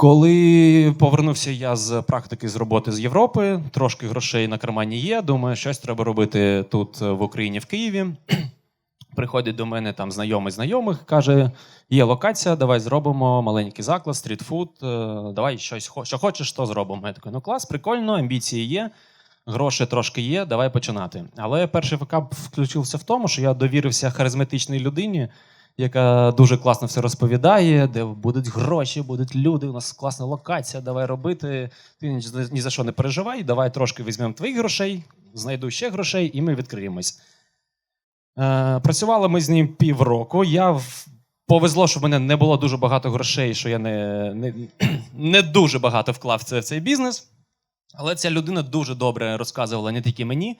Коли повернувся я з практики з роботи з Європи, трошки грошей на кармані є. Думаю, щось треба робити тут е, в Україні, в Києві. Приходить до мене там знайомий знайомих, каже: є локація, давай зробимо маленький заклад, стрітфуд, е, давай щось що хочеш, то зробимо. Я такий, ну клас, прикольно, амбіції є, гроші трошки є, давай починати. Але перший факап включився в тому, що я довірився харизматичній людині, яка дуже класно все розповідає, де будуть гроші, будуть люди, у нас класна локація, давай робити. Ти ні, за що не переживай, давай трошки візьмемо твоїх грошей, знайду ще грошей, і ми відкриємось. Е, працювали ми з ним півроку. Я в... повезло, що в мене не було дуже багато грошей, що я не, не, не дуже багато вклав це- в цей бізнес. Але ця людина дуже добре розказувала не тільки мені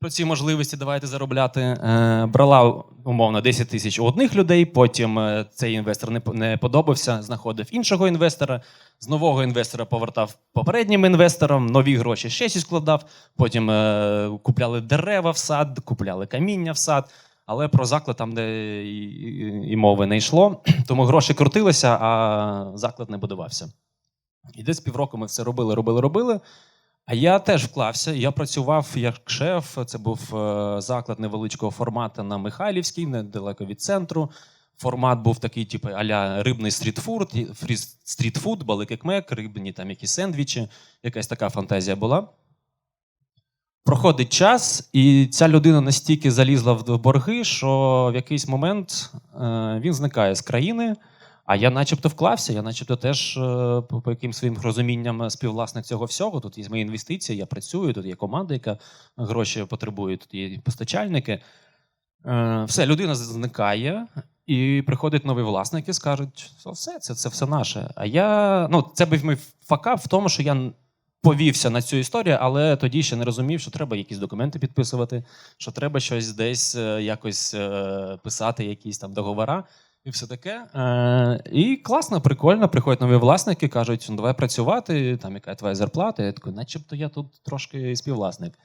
про ці можливості давайте заробляти. Е, брала умовно 10 тисяч у одних людей, потім е, цей інвестор не, подобався, знаходив іншого інвестора. З нового інвестора повертав попереднім інвесторам, нові гроші ще щось складав. Потім е, купляли дерева в сад, купляли каміння в сад. Але про заклад там, де і, і, мови не йшло, тому гроші крутилися, а заклад не будувався. І десь півроку ми все робили, робили, робили. А я теж вклався. Я працював як шеф. Це був е, заклад невеличкого формату на Михайлівській, недалеко від центру. Формат був такий, типу, аля рибний стрітфуд, стрітфуд, баликекмек, рибні там якісь сендвічі. Якась така фантазія була. Проходить час, і ця людина настільки залізла в борги, що в якийсь момент е, він зникає з країни. А я начебто вклався, я начебто теж е, по, яким своїм розумінням е, співвласник цього всього. Тут є мої інвестиції, я працюю, тут є команда, яка гроші потребує, тут є постачальники. Е, все, людина зникає, і приходить новий власник і скажуть: «Все, все, це, це все наше. А я ну, це був мій факап в тому, що я повівся на цю історію, але тоді ще не розумів, що треба якісь документи підписувати, що треба щось десь якось писати, якісь там договора. І все таке. Е, і класно, прикольно. Приходять нові власники, кажуть, ну давай працювати, там яка твоя зарплата. Я такий, начебто я тут трошки співвласник.